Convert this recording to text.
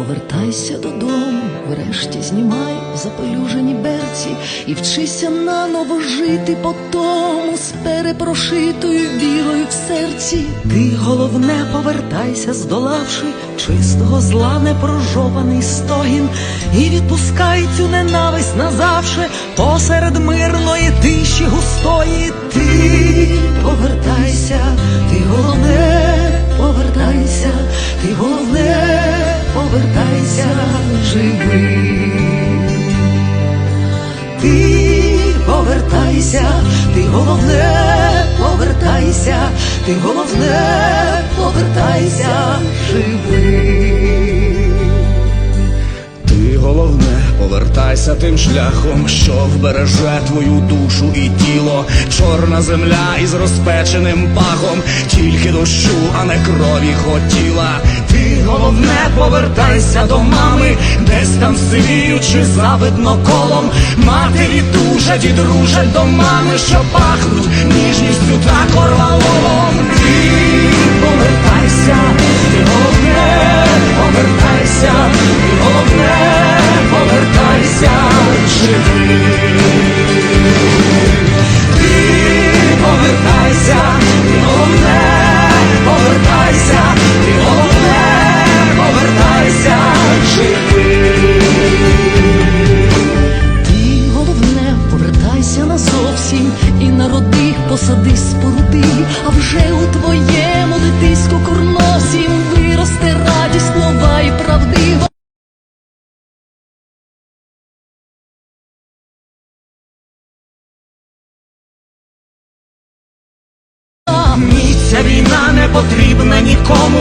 повертайся додому, врешті знімай запелюжені берці і вчися наново жити по тому з перепрошитою вірою в серці. Ти головне повертайся, здолавши чистого зла непрожований стогін, і відпускай цю ненависть назавше посеред мирної тиші ти головне, повертайся, живий. Ти головне, повертайся тим шляхом, що вбереже твою душу і тіло, чорна земля із розпеченим пахом, тільки дощу, а не крові хотіла. Ти головне, повертайся до мами, десь там сивіючи завидно колом. Матері тужать і дружать до мами, що пахнуть ніжністю та корвалолом. осінь, і народи, посади, споруди, а вже у твоєму дитиську курносім виросте радість слова і правдива. Мені ця війна не потрібна нікому.